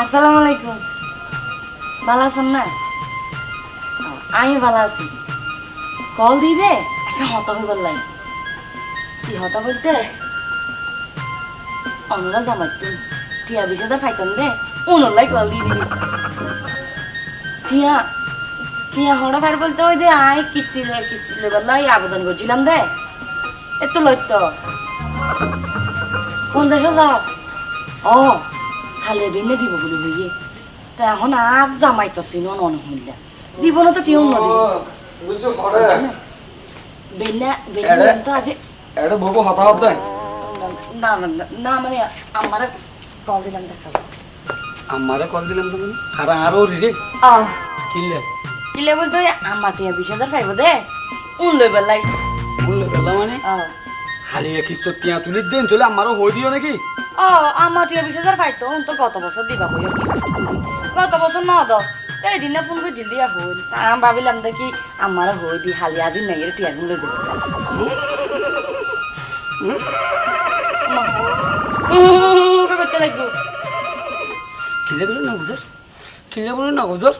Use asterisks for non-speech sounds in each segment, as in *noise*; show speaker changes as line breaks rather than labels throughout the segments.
আসসালামু আলাইকুম। ভালো আছেন না? আমি ভালো আছি। কল দি দে, একটা হতা হয়ে বললাই কি হতা বলতে? জামাই তুই টিয়া হাজার পাইতাম দে অন্যলাই কল দিবি টিয়া টিয়া ফাইর বলতে ওই দে আয় কিস্তি কিস্তি লেবার আবেদন করছিলাম দে। এত লইত। কোন দেশে যাও? ও খালি বেনে দিব বলে হইয়ে তা এখন আর জামাইতেছি ন ননহুল্লা জীবনে তো কেউ নদী
বুঝছ করে
বেনা? বেনা তো আজ
এটা বকো হতা হতে
না না মানে আমার কল দিলাম দেখাবো।
আমারে কল দিলাম তুমি? খারা আরও রে
আহ
কিনলে
কিলে? বলতে আমার টিয়া বিশ হাজার পাইব দে। উন লই বেলাই
বললে গেলাম মানে?
আহ
খালি কিস্ত টিয়া তুলি দেন চলে আমারও হই দিও নাকি?
ও আমার টিয়া বিশ হাজার পাইতো তো গত বছর দিবা কইও গত বছর ন দ এই দিনে ফোন করে জলদি হইল আমি ভাবিলাম দেখি আমার হই দি হালি আজি নাই রে টিয়া গুলো যাবে করতে লাগবো
কিলে গেল না বুঝাস কিলে গেল না বুঝাস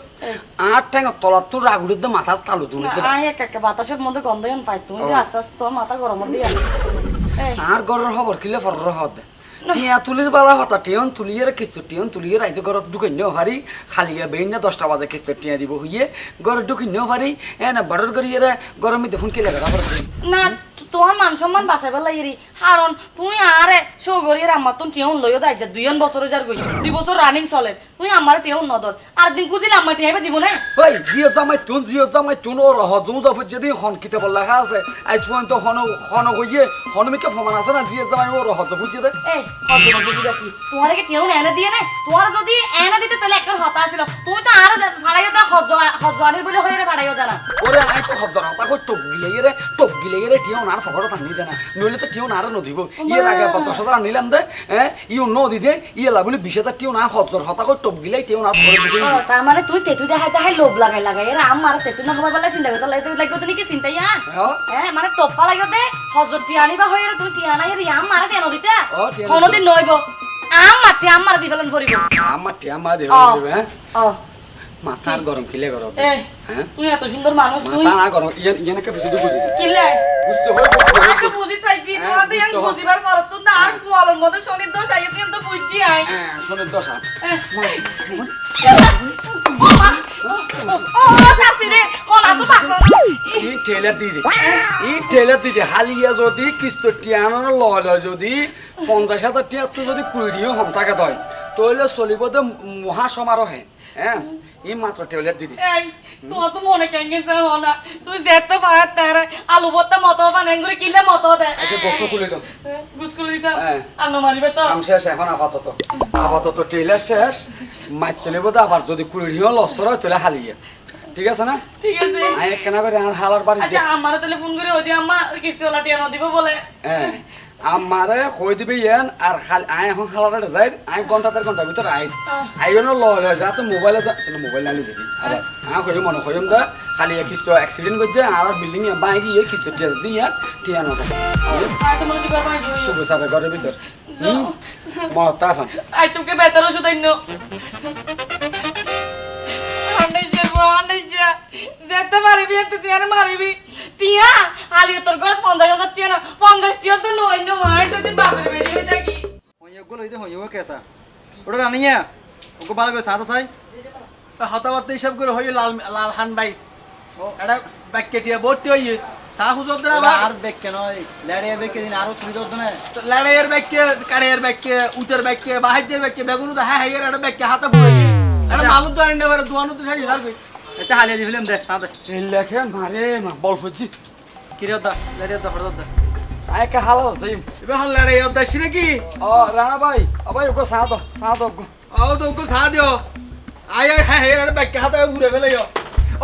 আট ঠ্যাঙ্গা তলার তো রাগুড়িতে মাথা তালু তুমি
আয় এক একটা বাতাসের মধ্যে গন্ধ পাই। তুমি যে আস্তে আস্তে মাথা গরম দিয়ে
আর গরের খবর কিলে ফরের হদ টিয়া তুলির বেলা হতা টিয়ন তুলিয়ে কিস্ত টিয়ন তুলিয়ে রাইজে ঘরত ঢুকাই নেও পারি খালি বেইন না দশটা বাজে কিস্ত টিয়া দিব হইয়ে। ঘর ঢুকি নেও পারি এ না বড়র করি এরা গরমে দেখুন কিলে গেলা
না তোমার মান সম্মান বাঁচাইবার লাগিরি কারণ তুমি আরে সৌগরিয়ার আমার তুমি টিয়ন লইও দাই যা দুইজন বছর যার গই। দুই বছর রানিং চলে। তুমি আমার টিউন নদর। আর দিন কুজিলে আমার টিয়াবে দিব না?
ওই জিও জামাই তুন জিও জামাই তুন ওর হজম জাফর যদি আছে পর্যন্ত হন হন হইয়ে হনমিকে ফমান আছে না জিও জামাই দে।
এই হজম বুঝি দেখি। তোমার কি টিউন এনে দিয়ে না তোমার যদি এনে দিতে তাহলে একটা হতা ছিল তুমি তো আর ভাড়াইও দা হজওয়ানির বলে ভাড়াইও জানা
ওরে আই তো হদ্দর হতা কই টপ গিলে রে টপ গিলে রে টিও নার ফকড় টানি দে না। নইলে তো টিও নার নদিব। ইয়ে লাগে দশ হাজার আনিলাম দে হ্যাঁ ইও নদি দে ইয়ে লাগুলি বিশ হাজার টিও না হদ্দর হতা কই টপ গিলে তেও না করে দিবি
তার মানে তুই তেতু দেখাই দেখাই লোভ লাগাই লাগাই এর আমার তেতু না খাবার বেলা চিন্তা করতে লাগবে লাগবে তো নাকি চিন্তাই আর
হ্যাঁ
মানে টপ্পা লাগিব দে। হজত টিয়ানি বা হয়ে তুই টিয়ানা এর আম মারা টেনো দিতে কোনদিন নইব আম মাটি আম মারা দি ফেলেন করিব
আমার টিয়া মা দেব
ও।
দিবে হ্যাঁ মাথার গরম কিলে গরম?
এই
হ্যাঁ?
তুই এত সুন্দর মানুষ
মাথা গরম ইয়ে ইয়ে নাকি বুঝি
কিলে?
বুঝতে হয়
বুঝি
হ্যাঁ,
ইয়ান বুঝিবার পর তো না শনির তো আই
হ্যাঁ শোনের দশা হালিয়া যদি কিস্ত টিয়ানোর লয় যদি পঞ্চাশ হাজার টিয়া তো যদি কুড়ি দিও হম থাকে তইলে চলিব মহা সমারোহে হ্যাঁ? ই মাত্র টেলার দি দে
এই তোমার তো মনে কেঙ্গে যায় না। তুই যেতে পার তার আলু ভর্তা মতো বানাই করে কিলে মতো দে
আচ্ছা বস্তু খুলে দাও।
দিতাম।
হ্যাঁ।
আন্ন মারিবে তো।
কাম শেষ এখন আপাতত। আপাতত টেলার শেষ। মাছ চলিব তো আবার যদি কুড়ি দিও লস্তর হয় তাহলে হালিয়ে। ঠিক আছে না?
ঠিক আছে।
আয় কেনা করে আর হালার বাড়ি
আচ্ছা আমার করে আম্মা কিস্তিওয়ালা টিয়া দিব বলে।
হ্যাঁ। আমারে কই দিবি ইয়ান আর খালি আই এখন খালাটা যাই আই ঘণ্টা দেড় ঘণ্টার ভিতরে আই আইও না লয় লয় যা তো মোবাইলে যা মোবাইল নালি যাবি আবার আ কইম মনে কইম দা। খালি এক কিস্ত অ্যাক্সিডেন্ট করছে আর বিল্ডিং এ বাই গিয়ে কিস্ত টিয়া দিয়া টিয়া নটা
তোমার দিবার পাই দিও
শুভ সাবে ঘরের ভিতর হুম মতা ফান
আই তোকে বেতার ওষুধ আইন। যেতে পারিবি এতে তিয়ার মারিবি তিয়া আলি তোর ঘরে পঞ্চাশ হাজার টিয়া না।
হইয়া কেসা ওটা রানিয়া ওকে ভালো করে সাদা চাই
হতাবার্তা হিসাব করে হয়ে লাল লাল হান ভাই এটা ব্যাকেটিয়া ভর্তি হয়ে চা খুঁজো আবার
আর বেগ কেন লেড়িয়া বেগ দিন আরও ছুরি দত না
লড়াইয়ের ব্যাগকে কাড়াইয়ের ব্যাগকে উতের ব্যাগকে বাহাইতের ব্যাগকে বেগুন তো হ্যাঁ হ্যাঁ একটা ব্যাগকে হাতে পড়ে এটা তো আনতে পারে দুয়ানো তো সাইজ থাকবে
আচ্ছা হালিয়া দি ফিল্ম দে সাদা
এই লেখে মারে মা বল ফুজি
কিরে দা লেড়িয়া দা ফটো দা
আই কা হালা যাই
এবার হল লড়াই অধ্যায় নাকি?
ও রানা ভাই ও ভাই ওকে সাদা সাদা
ও তো ওকে সা দিও আয় আয় হ্যাঁ হ্যাঁ একটা ব্যাগকে হাতে ঘুরে ফেলে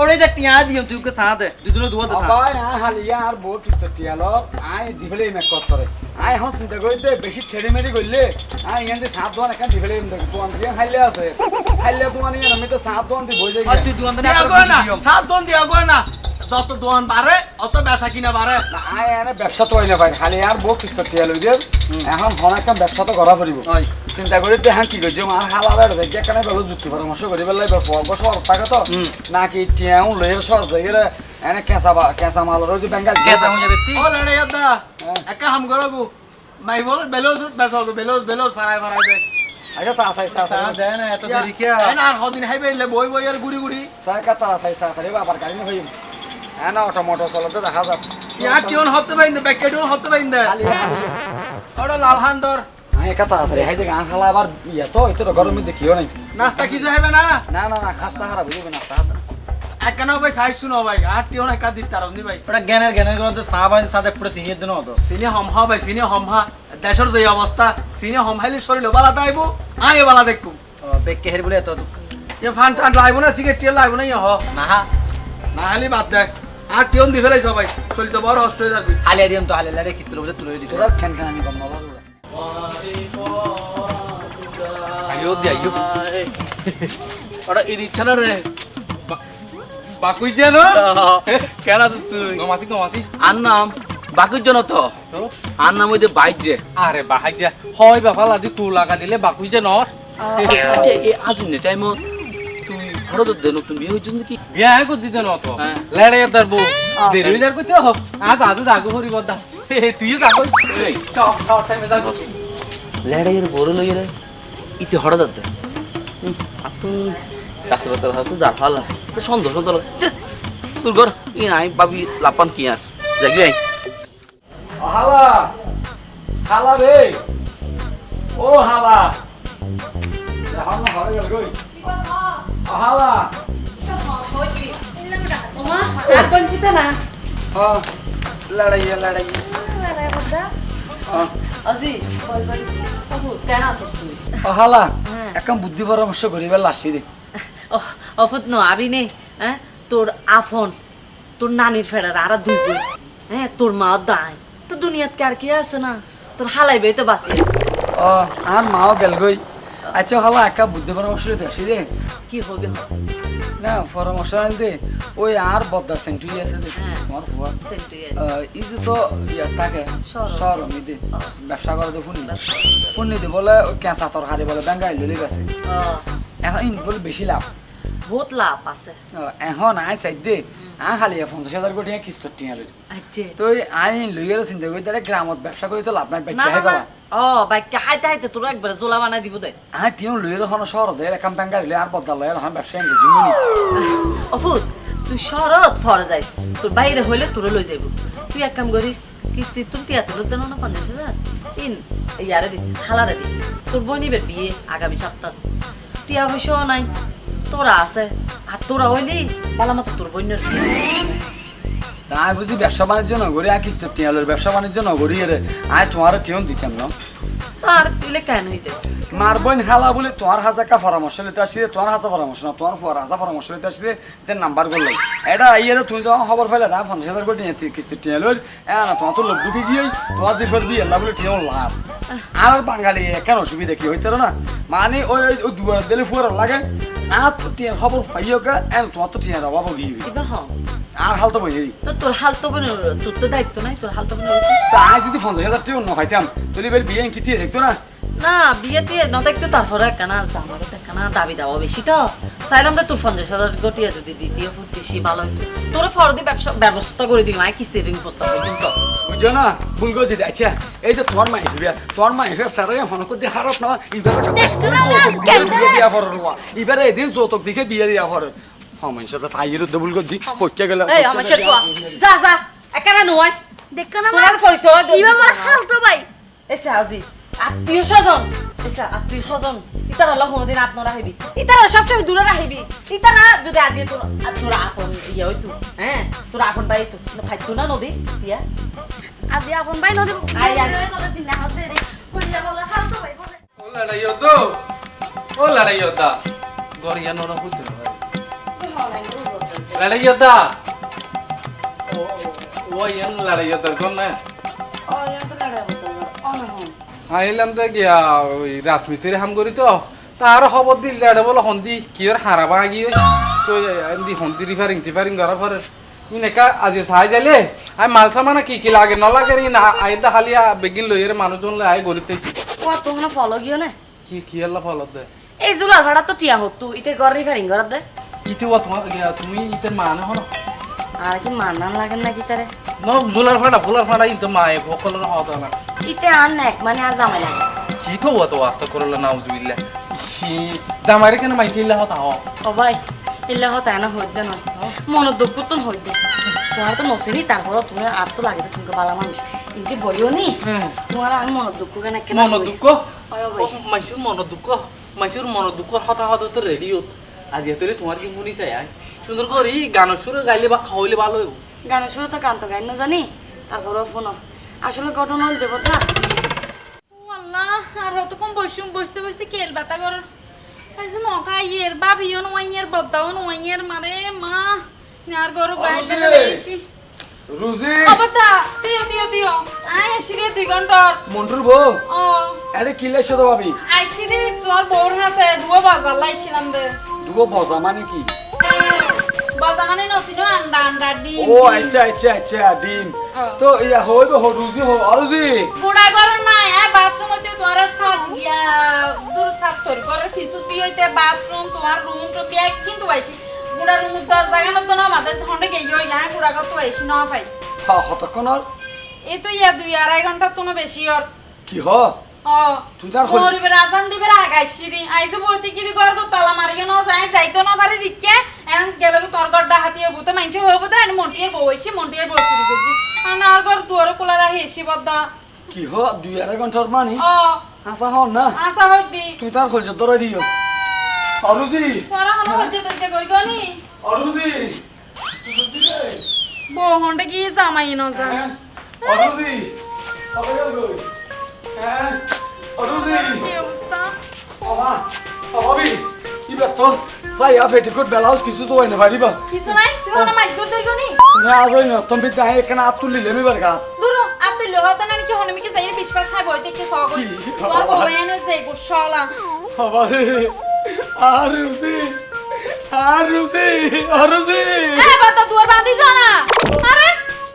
ওরে যে টিয়া দিও তুই ওকে সাদা দুজনে দুয়া দে সাদা
আবাই আ হালিয়া আর বউ কিস্ত টিয়ালো আই দিফলে মেক করতরে আই হন চিন্তা কইতে বেশি ছেড়ে মেরি কইলে আই ইয়ান্তে সাত দোয়ান একান দিফলে এম দেখো দোয়ান দিয়ে খাইলে আছে। খাইলে দোয়ান ইয়ান আমি তো সাত দোয়ান দি বই যাই
আর তুই দুয়ান দে না
গো না? সাত দন দিয়া গো না? যত দোয়ান বাড়ে অত বেচা কিনা বাড়ে।
এনে ব্যবসা তো হয় না ভাই। খালি আর বউ কিস্ত লই দিয়ে এখন হন একটা ব্যবসা তো করা পড়িব। চিন্তা করি দেখেন কি করছি আর হালার দেখে কেন বেলো যুক্তি পরামর্শ করি বেলাই পর্ব শহর থাকে তো। নাকি টিয়াও লইয়ের শহর যাইরে এনে কেঁচা কেঁচা ওই যে বেঙ্গাল।
কেসা হয়ে যাবে
ও লড়ে দা একা হাম করো গো মাই বল বেলোজ বেচো বেলোজ বেলোজ ফারাই ফারাই দে।
আচ্ছা তাড়াতাড়ি তাড়াতাড়ি
দেয় না এত দেরি কে
এনা আর হদিন হাইবে বই বই আর গুড়ি গুড়ি।
সাইকা তাড়াতাড়ি তাড়াতাড়ি বাবার গাড়ি হই হ্যাঁ না অটো মোটর চলাতে দেখা যাক।
ইয়ার টিউন হতে বাইন্দে ব্যাকে টিউন হতে বাইন্দে
খালি
ওটা লাল হান্দর
হ্যাঁ একা তাড়াতাড়ি হাই যে গান খালা আবার ইয়া তো এটা গরমে দেখিও নাই।
নাস্তা কিছু হবে না?
না না না খাস্তা হারা বুঝবে না তাড়াতাড়ি
একানো ভাই সাইড শুনো ভাই আর টিউন একা দিতে তার নি ভাই।
ওটা জ্ঞানের জ্ঞানের গ্রন্থে চা বাজে সাথে পুরো সিনিয়ে দিন হতো।
সিনে হমহা ভাই সিনে হমহা। দেশের যে অবস্থা সিনে হমহাইলে শরীর বালা তাইবো আয় বালা
বলে এত
এ ফান টান লাইব না সিগারেট টিয়া লাইব না ইহ
না
না হালি বাদ দেখ আর টিউন দি ফেলাই সবাই। শরীর তো বড় হষ্ট হয়ে যাবি।
হালিয়া দিম তো হালিয়া লারে কিছু লোক তুলে দিত
তোরা খেন খেন আমি কম নলা
আইও দি আইও।
ওটা ঈদ ইচ্ছা না রে।
বাকুই যেন
কেন আছিস তুই?
গমাতি গমাতি
আর নাম? বাকুর জন্য তো? আর নাম ওই যে বাইক যে।
আরে বাহাই যা। হয় বাবা লাদি কু লাগা দিলে বাকুই যে নট
আচ্ছা এই আজ নে টাইম তুই হঠাৎ দে নতুন বিয়ে
কর দিতে নত
হ্যাঁ।
লেড়ে তার বউ। দেরি হইলার কইতে হ আজ আজ জাগো হরি বদা। তুই জাগো চল চল টাইমে জাগো
লেড়াইয়ের বড় লই রে। ইতে হঠাৎ দে আপনি ডাক্তার ডাক্তার হাতে যা ফালা তো সন্দেহ সন্দেহ তোর ঘর ই নাই বাবি লাপান কি আর? আই।
হালা। হালা রে। ও হালা। এখন ঘরে গেল গই একদম বুদ্ধি পরামর্শ করিবার লাসি দে
অফত ন আবি নে হ্যাঁ তোর আফন তোর নানির ফেরার আর দুই বই হ্যাঁ তোর মা দায় তো দুনিয়াত আর কি আছে না তোর হালাইবে তো বাঁচি আছে
ও আর মাও গেল গই। আচ্ছা হালা একা বুদ্ধি পরামর্শ আসি দে।
কি হবে হস?
না পরামর্শ আনতে ওই আর বদ্দা সেন্টুই আছে দে
হ্যাঁ।
তোমার ফুয়া ইদু তো ইয়া থাকে
সর
শহর মিদে ব্যবসা করে তো ফুনি ফুনি দি বলে ওই কেঁচা তরকারি বলে বেঙ্গাই লুলি গেছে। এখন ইন বলে বেশি লাভ।
বহুত লাভ আছে।
এখন আই সাইড দে। আ খালি পঞ্চাশ হাজার কোটি কিস্ত টিয়া লই
আচ্ছা।
তো আই লইয়ের চিন্তা করি তাহলে গ্রামত ব্যবসা করি তো লাভ নাই বাইক খাই পালা
ও বাইকটা হাইতে হাইতে তোর একবারে জোলা বানাই দিব দে।
আই টিও লইয়ের এখন শহর যায় এরকম বেঙ্গাই লই আর বদলা লয় এখন ব্যবসা এনে জিমনি
অফুত তুই শরৎ ফরে যাইস তোর বাইরে হইলে তোরে লই যাইব। তুই এক কাম করিস কিস্তি তুমি টিয়া তুলে দেন না পঞ্চাশ হাজার। ইন ইয়ারে দিস হালারে দিস তোর বোনিবের বিয়ে আগামী সপ্তাহ। টিয়া পয়সাও নাই তোরা আছে আর তোরা হইলি বালা মতো তোর বিয়ে
তাই বুঝি ব্যবসা বাণিজ্য নগরী আর কিস্ত টিয়া লই ব্যবসা বাণিজ্য নগরী রে আই তোমার টিও দিতাম না।
আর দিলে কেন হইতে?
মার বোন খালা বলে তোমার হাতে একটা পরামর্শ নিতে আসি তোমার হাতে পরামর্শ না তোমার ফুয়ার হাতে পরামর্শ নিতে আসি তার নাম্বার করল। এটা আইয়ে তুমি যখন খবর পাইলে তা পঞ্চাশ হাজার কোটি কিস্তি টিয়া লই। এ না তোমার তো লোক ঢুকে গিয়ে তোমার দিয়ে এল্লা বলে টিয়াও লাভ। আর বাঙালি কেন অসুবিধা কি হইতে না? মানে ওই ওই- দুয়ার দিলে ফুয়ার লাগে আর তো টিয়ার খবর পাইও কে এন তোমার তো টিয়ার অভাব গিয়ে আর হাল তো বই
তো তোর হাল তো বোনের তোর তো দায়িত্ব নাই তোর হাল তো বোনের
তা আই যদি পঞ্চাশ হাজার টিয়া অন্য খাইতাম তুলি বের বিয়ে কি দিয়ে দেখতো না?
না বিয়ে দিয়ে ন দেখতো তারপরে একখানা তো একখানা দাবি দেওয়া বেশি তো। চাইলাম তো তোর পঞ্চাশ হাজার গটিয়া যদি দ্বিতীয় ফুট বেশি ভালো হইতো তোর ফরদি ব্যবসা ব্যবস্থা করে দিই মায় কিস্তি ঋণ প্রস্তাব করে কিন্তু
বুঝছ না ভুল করছি আচ্ছা এই যে তোমার মাই হিবিয়া তোমার মাই হিবিয়া স্যার মনে করছে হারত না। এবারে দিয়া ফর এবারে এদিন যৌতুক দিকে বিয়ে দিয়া ফর সময় সাথে তাইয়ের ভুল করছি পক্ষে গেলে
এই আমার ছেলে যা যা একখানা নোয়াইস
দেখো না
তোমার পরিচয়
কি বাবা হাল তো ভাই?
এসে আজি আত্মীয় স্বজন। এসে আত্মীয় স্বজন ইতারা হলো কোনোদিন আপনারা আহিবি ইতারা সবসময় দূরে রাখিবি ইতারা যদি আজি তোর তোর আপন ইয়ে হইতো হ্যাঁ তোর আপন পাই তো খাইতো না নদী দিয়া
আজি আপন ভাই নদী
ও লড়াই তো ও লড়াই দা গরিয়া নরা বুঝতে লড়াই দা ও ও ইয়ান লড়াই দা কোন না আইলাম তো গিয়া ওই রাজমিস্ত্রি হাম করি তো। তার খবর দিল দাঁড়ে বলে হন্দি কি ওর হারাবা গিয়ে তো এমনি হন্দি রিফারিং টিফারিং করার পরে তুই নেকা আজি চাই যাইলে আই মাল সামানা কি কি লাগে নলাগে রে না আইদা খালি বেগিন লইরে মানুষজন লই আই গরিতে
ও তোহনে ফলো গিয়ে নে?
কি কি হল্লা ফলত দে?
এই জুলার ভাড়া তো টিয়া হতো ইতে ঘর রিফারিং করার দে।
ইতে ওয়া তোমার তুমি ইতে মানে হন
আর কি মান্নান লাগেন নাকি তারে
ন জুলার ফাটা ফুলার ফাটা ইতে মায়ে ভকলর হত না
ইতে আর নেক মানে আর জামাই লাগে
কি তো ওয়া তো আস্তা করলা না উজবিল্লা হতা
ও ভাই ইল্লা না হইতে নয় মন দুঃখ তো হইতে তোমার তো নসিনি তারপরও তুমি আর তো লাগে তুমি বালা মানুষ ইনকে বইও নি। তোমার আমি মন দুঃখ কেন কেন
মন দুঃখ মাইসুর মন দুঃখ মাইসুর মন দুঃখ হতা হতা তো রেডিও আজি এতরে তোমার কি মনি চাই সুন্দর করি গান সুর গাইলে বা খাওয়াইলে ভালো হইব
গানের শুরু তো গান তো গাই না জানি তারপরও ফোন আসলে ঘটনা হইল দেবতা।
ও আল্লাহ আর বসুম বসতে বসতে কেল কর তাই যে নকা ইয়ের বাবিও নোয়াইয়ের বদ্দাও নোয়াইয়ের মারে মা। আর গরু বাইরে
রুজি।
অবতা দিও দিও দিও। আয় আসি রে দুই ঘণ্টার।
মন্টুর বউ?
ও।
আরে কি লেছো তো ভাবি?
আইসি রে তোর বউর হাসে দুয়া বাজার লাইছিলাম দে।
বজা মানে কি?
আন্ডা আন্ডা ডিম
ও আচ্ছা আচ্ছা আচ্ছা ডিম
হ্যাঁ।
তো ইয়া হইব হো রুজি হো অরুজি
বুড়া ঘর নাই আয় বাথরুম হইতে তোমার সাত গিয়া দূর সাত তোর ঘরের ফিসু দি হইতে বাথরুম তোমার রুম তো ব্যাগ কিন্তু আইসি বুড়া রুম দরজা কেন তো না মাথায় হন্ডে গেই হই আয় বুড়া ঘর তো না পাই
হ্যাঁ
তো ইয়া দুই আড়াই ঘণ্টা তো না বেশি আর
কি হ তার হল-
মরিবে আজান দিবে আগাইছি দি আইসে বইতে কি ঘর তো তালা ন যায় যাইতো না পারে রিকে এমন গেল তোর ঘর ডাহাতি হব তো মাইনছে হইব তো এনে মন্টিয়ে চুরি করছি। আর ঘর দুয়ারে খোলা রাখি এসি বদ্দা
কি হ দুই আড়াই ঘণ্টার মানে? আসা হন না?
আশা হইতি
তুই তার খোঁজ ধরে দিও। অরুজি
তোরা হলো হজ্জে তজ্জে করি গনি।
অরুজি
বউ হন্ডে কি জামাই ন যা।
হ্যাঁ? অরুজি কবে গেল কই? হ্যাঁ
কি অবস্থা?
বাবা বাবি কি ব্যাপার সাই আ ফেটিকোট ব্লাউজ কিছু তো হয় না পারিবা
কিছু নাই তুই হলো মাইক দূর দূর গনি
না আজ না তুমি তাই এখানে আপ তুলি লেমি বার
দূর আর তুই লোহাতে না কি হনমি কি যাই বিশ্বাস হাই বইতে কি সগ
কি?
তোর বউ এনে যে গুশালা।
বাবা আর রুজি আর রুজি অরুজি
এ বাতা দুয়ার বাঁধি যা না? আরে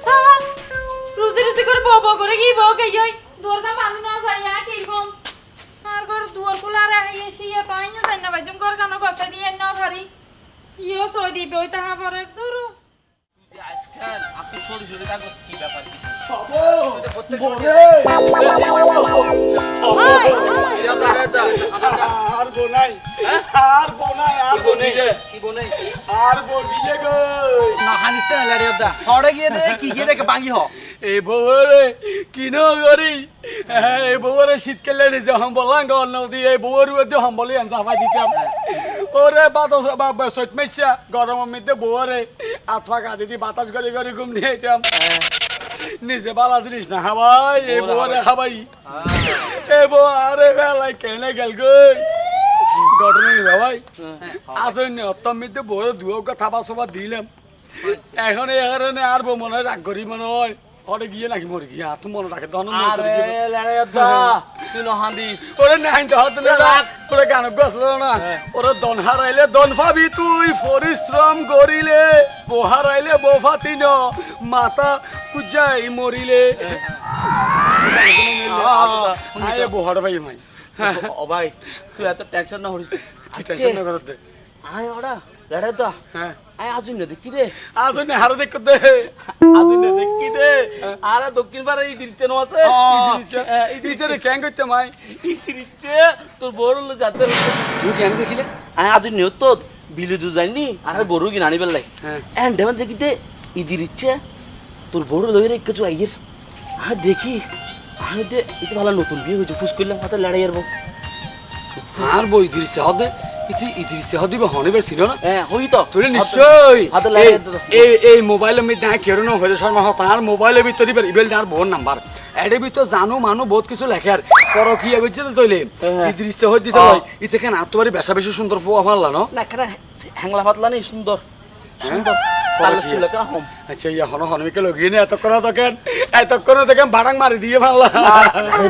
সাবা রুজি রুজি করে বউ বউ করে কি বউ কে ইই কা বাঁধি না যাই আ কি গম আর গর দুয়ার কুলা রে আই এসি এ তাই না যাই না বাইজম কর কানো কথা দিয়ে না ভারি ইও সই দি বই তাহা পরে দুরু
আজকাল আপনি সরি সরি কাগজ কি ব্যাপার কি
আর বোনাই আর বোনাই আর বোনাই
কি বনে
আর বনিয়ে গই
না হানিতে লাড়ি দা হড়ে গিয়ে দে কি গিয়ে দেখে বাঙ্গি হ
এই বউরে কিনো করি এই বউরে শীতকালে নিজে হম্বলাং গল নদী এই বউর হম্বলি আনসা ভাই দিতাম। ওরে বাতাস বা সৈত মেসা গরমের মধ্যে বউরে আত্মা কাঁদি দি বাতাস করে করে ঘুম নিয়ে যেতাম নিজে বালা জিনিস না হাবাই এই বউরে হাবাই এই বউ আরে বেলায় কেনে গেল গই ঘটনা ভাই। আসলে অত্তম মধ্যে বউরে দুয়ো কথা বাসবা দিলাম। এখন এই কারণে আর বউ মনে হয় রাগ করি মনে হয় ওরে গিয়ে নাকি মরে গিয়ে? আর মনে রাখে দন
আরে তুই নহান্দিস
ওরে নাই তো হাত না ওরে গান গছল না। ওরে দন হারাইলে দন পাবি তুই পরিশ্রম করিলে বো হারাইলে বো ফাতি ন। মাতা পূজাই মরিলে। আয়ে বো হড় ভাই মাই।
ও ভাই তুই এত টেনশন না করিস।
কি টেনশন না করতে
আয় ওরা। লাড়াই দা
হ্যাঁ।
আজুন না দেখি রে।
আজ নে হারে দেখ দে।
আজুন না দেখি আরে দক্ষিণ পাড়া এই দিচ্ছে নো আছে?
ইতিরে কেন করতে মাই।
এই দিচ্ছে তোর বড় লো যাতে
তুই কেন দেখিলে?
আয় আজুন নিও তো বিলু দু যাইনি আরে বড় কি নানি বেলাই
হ্যাঁ।
এন্ড দেবেন দেখি দে ইদির ইচ্ছে তোর বড় লইরে কিছু আইয়ের আহ দেখি। আরে দে এটা ভালো নতুন বিয়ে হইতো ফুস করলাম হাতে লড়াই আর
আর বই দিছে হদে ইতি ইদিছে হদি বা হনে বেশি না
হ্যাঁ হই তো
তুই নিশ্চয় এই-
দে।
এই মোবাইলের মধ্যে হ্যাঁ কেন হয়ে শর্মা হত আর মোবাইলের ভিতরে ইবেল ইবেল তার বোন নাম্বার এর ভিতর জানো মানু বহুত কিছু লেখে আর পর কি আগুছে তো তইলে
হ্যাঁ।
ইদৃশ্য হই দিতে হয় ইতে কেন আত্মবাড়ি বেশা বেশি সুন্দর ফুয়া মারলা ন
না কেন হ্যাংলা পাতলা নেই সুন্দর সুন্দর
আচ্ছা ইয়া হন হনমিকে লগিয়ে নে দেখেন করে দেখেন বাড়াং মারি দিয়ে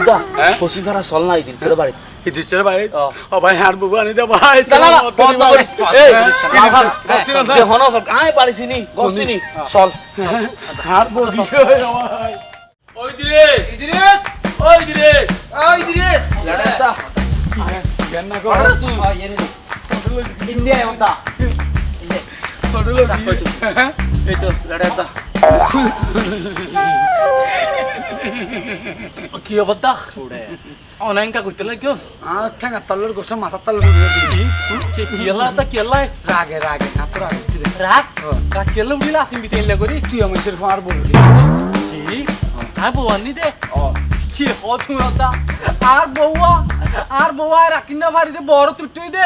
দা
হ্যাঁ?
পশ্চিম চল না এই দিন তোর বাড়ি
ইদিসের ভাই
ও।
ভাই আর বুবু আনি দে ভাই
না, না, না,
তোর
বন্ধ করিস।
এই,
এই,
লাফান, বসছিলাম না।
যে হনো ফক, পারিছি নি, বসছি নি, চল।
আর বুবু ভাই
ওই দিরেশ,
ইদ্রিস
ওই দিরেশ।
ওই ইদ্রিস
লেডাটা,
কেন না কর
ইন্ডিয়া ওটা
এই তো, লেডাটা। *laughs*
কি অবস্থা? অনেকটা কইতে লাগিও
আচ্ছা না তলর গোসা মাথা তলর উড়িয়ে দিবি
কে কিলা তা কিলা?
রাগে রাগে না তো রাগে?
রাগ রাগ কিলা উড়িলা আসিম বিতেন লাগরি
তুই আমার ফোন আর বলবি
কি? আই বওয়ানি দে
ও
কি হ তুমি আর বউয়া আর বউয়া রাখিন না ভারি দে বড় তুই দে।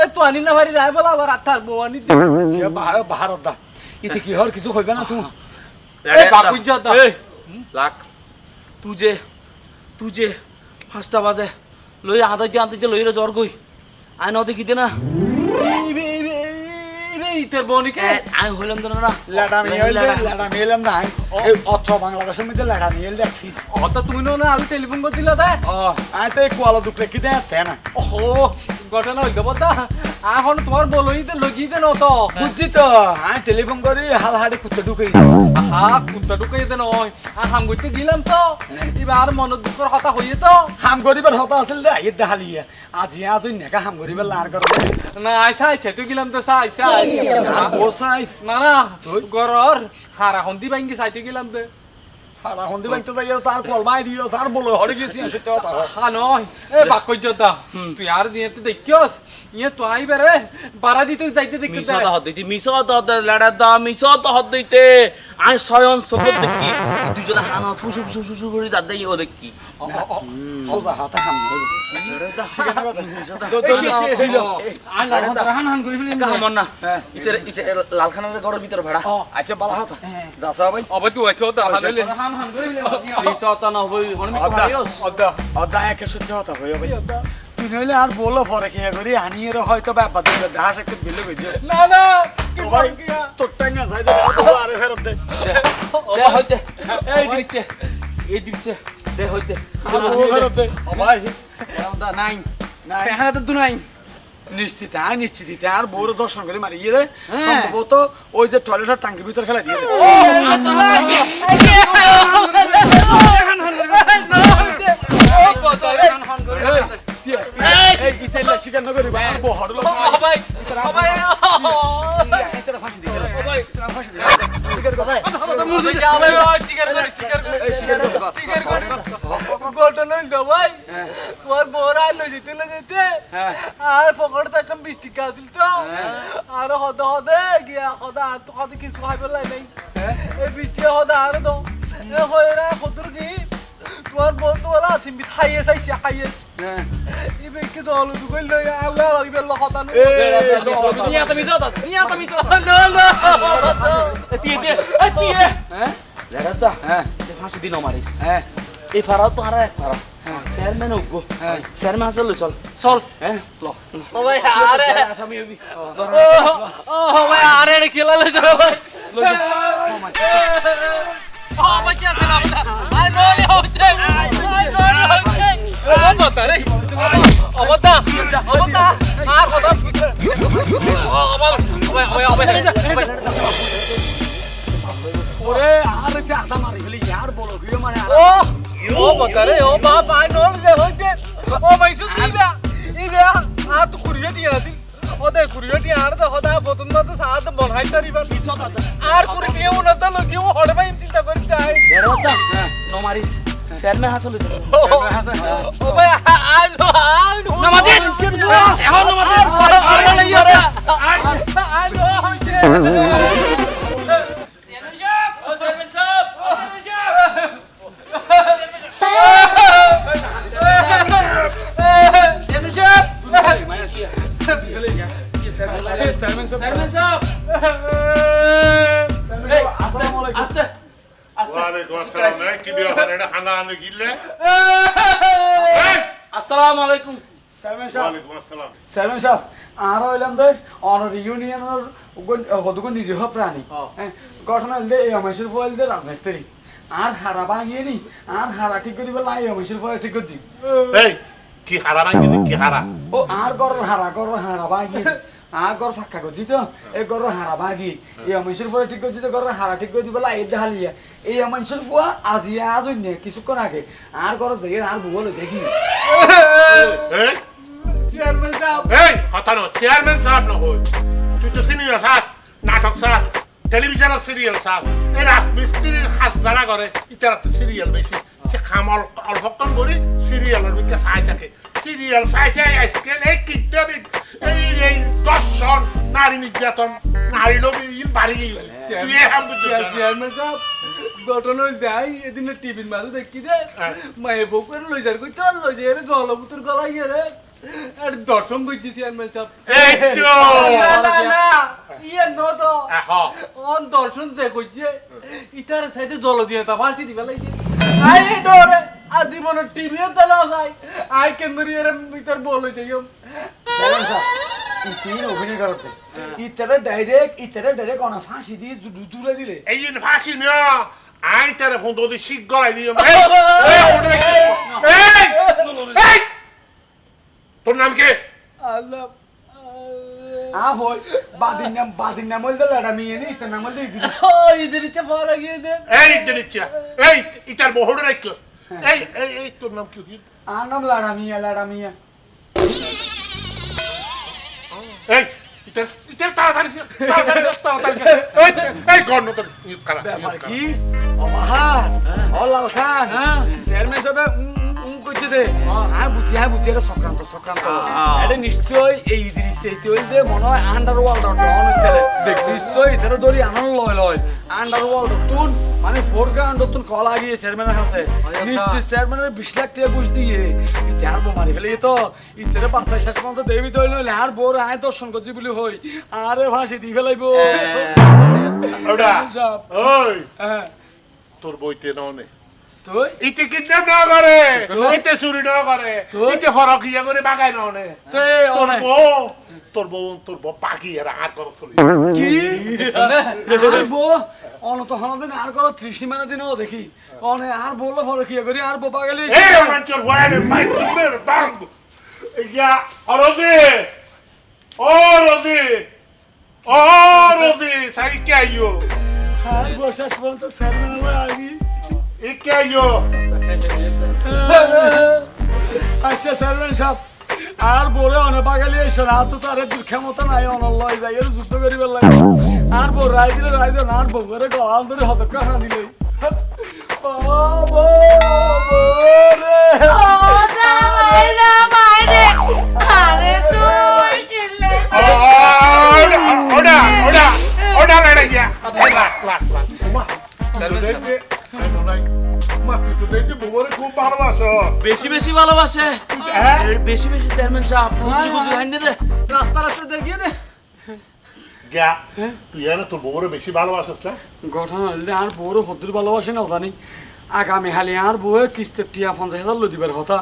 এ তো আনি না ভারি রায় বলা আবার আতার বওয়ানি দে
কে বাহার বাহার দা ইতে কি হর কিছু হইবে না তুমি?
এই বাকুজ্জা দা।
তুজে তুজে পাঁচটা বাজে। লই আধা যে আনতে যে লইরে জ্বর গই আয় ন দেখি দে না।
ইতের
হইলাম তো না
লাডা মিয়েল দে লাডা মিয়েলাম না এই অত্র বাংলাদেশের মধ্যে লাডা মিয়েল দেখিস
অত তুমি না আলু টেলিফোন দে।
ও আই তো কোয়ালা কি দেয় তে না।
ওহো ঘটনা হইল বদা এখন তোমার বলই দে লগি দে নত
বুঝছি তো? আই টেলিফোন করি হাল হাড়ি কুত্তে ঢুকে
আহা কুত্তা ঢুকাই দে নয় আর হাম করতে গেলাম তো। এবার মন দুঃখের কথা হইয়ে তো।
হাম করিবার হতা আছিল দে আইয়ে দেখালিয়ে আজি আ তুই নেকা হাম করিবার লার কর
না আইসা আইসা তুই গেলাম তো চা আইসা।
সাইস
না না গরর। হারা হন্দি ভাঙ্গি চাইতে গেলাম দে
সারা হন্দি বাইতে যাই তার কলমাই দিও তার বলো হড়ে গেছি সত্যি কথা
হা নয়। এ বাক্যজ্যতা তুই আর দিয়ে দেখিস ইয়ে তো বাড়া দিতে যাইতে দেখতে
তো হদ দিতি মিছা তো হদ লেডার দা তো হদ দিতে। আয় স্বয়ং সকল দেখি। দুজনে হানা ফুসু ফুসু ফুসু করে যার দেই ও দেখি।
সোজা হাতে হাম করি
কামন না।
হ্যাঁ।
ইতে ইতে লালখানার ঘরের ভিতর ভাড়া।
আচ্ছা বালা হাতা।
অবে তুই তো তো না হই
একে হই তুই নইলে আর বলো পরে কি করি আনিয়ে হয়তো ব্যাপার দিবে দাস একটু বিলে কইছে
না না কি
ভাই তোর টাঙ্গা যাই দে আরে ফেরত দে
দে হইতে এই দিচ্ছে এই দিচ্ছে দে হইতে
ফেরত দে ভাই
দা নাই
নাই
এখানে তো দুনাই
নিশ্চিত হ্যাঁ নিশ্চিত দিতে আর বউর দর্শন করে মারি ইয়ে সম্ভবত ওই যে টয়লেটের টাঙ্কির ভিতর ফেলা দিয়ে দে। এই, দিয়ে, এই ইতে লে শিকার নগরি ভাই। আর বউ হড়লো
ভাই। ভাই।
ইতে ফাঁসি গেল। ভাই। ফাঁসি দিয়ে শিকার কথা
মুজে যাবে চিকার করে চিকার করে।
শিকার কথা
চিকার করে। ঘটনা হইল ভাই। তোমার বড় আইলো যেতে না যেতে। আর পকেট থাকাম বিশ টাকা আছিল তো। আর হদে হদে গিয়া হদে তো হদে কিছু খাই পেলাই নাই। এই বিশ টাকা হদে আর দাও এ হয়ে রে কতর কি? তোমার বউ তো বলা আছে খাইয়ে চাইছে খাইয়ে যাও নিয়া তুমি যাও না না
দিয়ে দে এই দিয়ে
হ্যাঁ
লেডার দা
হ্যাঁ
দে ফাঁসি দিন মারিস
হ্যাঁ
এই ফারাও তো হারা এক ফারা চেয়ারম্যান
হ্যাঁ।
চেয়ারম্যান আসলে চল চল হ্যাঁ ল
ও ভাই আরে
আসামি হবি
ও ভাই আরে রে খেলা লই যাও ভাই ও ভাই কি আছে না আই নো নি হচ্ছে আই নো নি হচ্ছে ও বতা রে
ওরে আর যে ইয়ার বলো কি মানে
ও ও বতা রে ও বাপ আই নো নি হচ্ছে ও ভাই সুতি ইবা আ তো কুরিয়া দিয়া আছিল ও দে কুরিয়া দিয়া আর তো হদা বতন মত সাথ বনহাই তারিবা আর কুরি কেউ না তো কেউ হড়ে ভাই চিন্তা করি যাই ও
নামাজে
কতগুলো নিরীহ প্রাণী ঘটনা হইলে এই অমেশের ফল দে রাজমিস্ত্রি আর হারা ভাঙিয়ে নি আর হারা ঠিক করিব লাই অমেশের ফল ঠিক করছি
এই কি হারা ভাঙি কি হারা
ও আর গর হারা গর হারা গর ফাঁকা করছি তো এই গর হারা এই পরে ঠিক করছি তো গর হারা ঠিক করে দিবলা এই দেখালিয়া এই মানুষের ফুয়া আজি আজ অন্য কিছুক্ষণ আগে। আর গর যাই আর ভূগোল দেখি
চেয়ারম্যান সাহেব।
এই কথা ন চেয়ারম্যান সাহেব নহয়। তুই তো সিনিয়র চাস নাটক চাস টেলিভিশনের সিরিয়াল চাস এই রাজমিস্ত্রির হাত জানা করে ইতারা সিরিয়াল বেশি সে খাম অল- অল্পক্ষণ করি সিরিয়ালের দিকে চাই থাকে। সিরিয়াল চাই চাই আজকে এই কিডন্যাপিং এই এই দর্শন নারী নির্যাতন নারী লোভী বাড়ি গিয়ে?
চেয়ারম্যান সাহেব ঘটনা যাই এদিন টিভির মাঝে দেখছি যে। মায়ে বউ করে লই যার কই চল লই রে জলপুতুর গলাই রে আর দর্শন করছি চেয়ারম্যান সাহেব
এই তো
না না না ইয়ে ন তো অন দর্শন যে কইছে ইতার সাইডে জল দিয়ে তা ফাঁসি দিবে লাইছে আই ডরে আর জীবন টিভিও তালা আই আই এর ইতার বলে যাইম
চেয়ারম্যান সাহেব ইতিন অভিনয় করতে ইতারে ডাইরেক্ট ইতারে ডাইরেক্ট অনা ফাঁসি দিয়ে দূরে দিলে
এই ফাঁসি নিয়ে আই তারে ফোন শিখ গলাই দিয়ে। এই এই তোর নাম কে?
আল্লাহ
বাদিন নাম বাদিন নাম হইলে লড়া মিয়ে নি? ইতার নাম হইলে
ইদের গিয়ে দে।
এই দিচ্ছা এই ইটার বহুড় রাখল এই এই এই তোর নাম কি
আর নাম লড়া মিয়া লড়া মিয়া।
এই ইটার ইটার তাড়াতাড়ি তাড়াতাড়ি তাড়াতাড়ি এই এই গর্ণ তোর ইউজ করা
কি? ও ও লাল খান চেয়ারম্যান সাহেব উম করছে দে। হ্যাঁ বুঝছি হ্যাঁ বুঝছি এটা সংক্রান্ত সংক্রান্ত। এটা নিশ্চয় এই ইদ্রিস এইতে হইল দে মনে হয় আন্ডার ওয়ার্ল্ড ডন হইতারে দেখ। নিশ্চয় এটা ধরি আনন্দ লয় লয়। আন্ডার ওয়ার্ল্ড তুন মানে ফোর তুন কল আগিয়ে চেয়ারম্যানের কাছে। নিশ্চয় চেয়ারম্যানের বিশ লাখ টাকা ঘুষ দিয়ে। ইতে বো মারি ফেলে তো। ইতে বাচ্চা শেষ পর্যন্ত দেবী তো হইল আর বোর আয় দর্শন করছি বলি হই। আরে ভাসি দি ফেলাইবো। *laughs* সাহেব।
ওই
হ্যাঁ।
তোর বইতে
তুই
ইতে কিডন্যাপ না করে ইতে চুরি না করে ইতে ফরক ইয়া করে বাগাই ননে
তুই?
তোর বউ তোর বউ তোর বউ পাখি এরা আর কর চলি
কি? আর বো অনত হনদিন আর করো ত্রিশি মানে দিনও দেখি। অনে আর বলল পরে কি করি আর বোপা গেলি
এই আমার ওয়াইনে মাইক তুমের বাং ইয়া অরদি আইও
আর বসাস বলতো স্যার মানে আগি
ই কে আইও
আচ্ছা স্যারম্যান সাহেব আর বলে অনে পাগালি এসে না তো তার দূর ক্ষমতা নাই অনলয় যাই এর যুদ্ধ করি বেলাই আর বউ রায় দিলে রায় দিলে আর বউ করে গলাল ধরে হতক হানা দিলে বাবা রে
আরে তুই চিল্লে
ওটা ওটা ওটা লড়াই গিয়া লাখ লাখ লাখ মা মা তুই তো দেখতে বউরে খুব ভালোবাসো।
বেশি বেশি ভালোবাসে।
হ্যাঁ?
বেশি বেশি চেয়ারম্যান সাহেব বুঝলি বুঝলি হাইন্দে দে
রাস্তা রাস্তা দেখিয়ে দে।
গিয়া তুই এনে তোর বউরে বেশি ভালোবাসিস না?
ঘটনা হইলে আর বউরও হদ্দুর ভালোবাসে না জানি আগামী হালি আর বউয়ে কিস্তের টিয়া পঞ্চাশ হাজার লই দিবার কথা।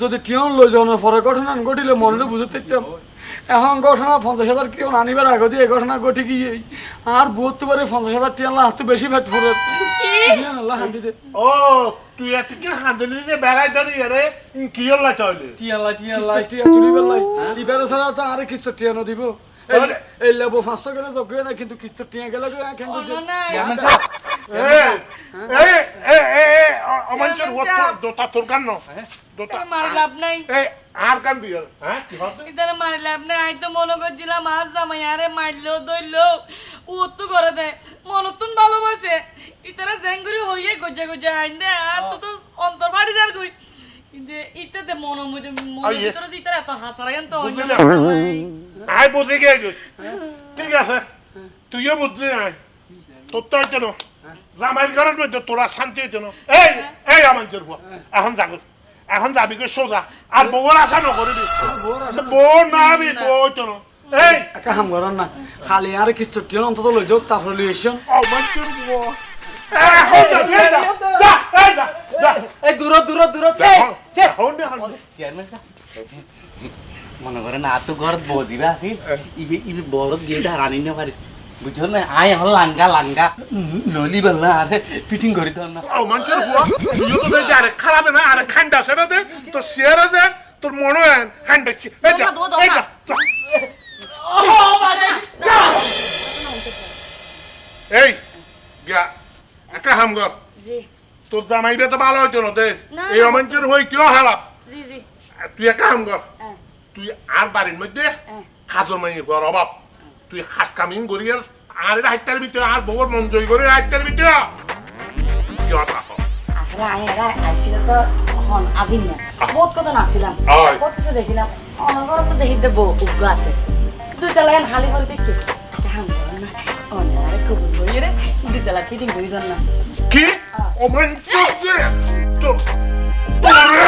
যদি টিয়ন লই যাওয়ার পরে ঘটনা ঘটিলে মনে বুঝতে পারতাম এখন ঘটনা পঞ্চাশ হাজার কেউ আনিবার আগে দিয়ে ঘটনা ঘটে গিয়ে আর বউ তো পারে পঞ্চাশ হাজার টিয়া হাত বেশি ফেট ফুরে
ও তুই এত কি হাঁদলি রে বেড়াই ধরি রে। কি হল চাইলে
টিয়ালা টিয়ালা
কিস্তের টিয়া তুলি বেলাই ইবারে ছাড়া তো আরে কিস্তের টিয়া ন দিব। এই- এই লেবো পাঁচশো গেলে যোগ্য না কিন্তু কিস্তের টিয়া গেলে কেন করছে
এই এই এই এই অমাঞ্চর হত দোতা তোর কান দোতা
মারি লাভ নাই।
আর কান হ্যাঁ? কি হচ্ছে
ইতারে মারি লাভ নাই। আমি তো মনে করছিলাম আজ জামাই আরে মারলো দইলো ও তো করে দেয় মনতুন ভালোবাসে। গজে গজে আইন দে আর তো তো অন্তর বাড়ি যার কই কিন্তু ইতাতে মন মধ্যে মন
আইয়ে।
ভিতরে তো ইতারা এত তো
বুঝলি?
কথা নাই।
আই বুঝে গিয়ে ঠিক আছে। তুইও বুঝলি নাই তোর তো না জামাইল ঘরের মধ্যে তোরা শান্তি হইতে না। এই এই আমাঞ্চের বউ এখন যাগো। এখন যাবি কে সোজা। আর বউর আশা নকরিবি বউ না আবি বউ হইতে না। এই।
একা হাম করার না। খালি আর টিয়া অন্তত লই যাও তারপরে লই এসো
আমাঞ্চের
মনে করে না তো ঘর বউ দিবা আছি। ইবি ইবি বড় গেটা রানি না পারি। বুঝছ না? আয় এখন লাঙ্গা লাঙ্গা। নলি বেলা আরে ফিটিং করি তো না।
তুইও তো দেখি আরে খারাপ না আরে খান্ডা সেটা দে। তো শেয়ারে দে তোর মনে হয় এই যা এই যা যা। এই গিয়া। একটা হাম কর
জি।
তোর জামাইবে তো ভালো হইতো না দে। এই। অমাঞ্চের হইতেও হারাপ
জি জি।
তুই একটা কাম কর
হ্যাঁ।
তুই আর বাড়ির মধ্যে। খাজর মাই কর অভাব। তুই হাত কামিং করি আর আর এটা হাইটার ভিতরে আর বউর মন জয় করে হাইটার ভিতরে। কি কথা
আসলে আমি এরা আইছিল তো হন আবিন না। বহুত কত নাছিলাম। কত কিছু দেখিলাম? অনগর তো দেখি দেব উগ্র আছে। দুইটা লাইন হালি করে দেখতে হাম না। অনারে কবুল করি রে দুইটা লাইন ফিটিং করি দেন না।
কি? অমাঞ্চ যে! তো তোরে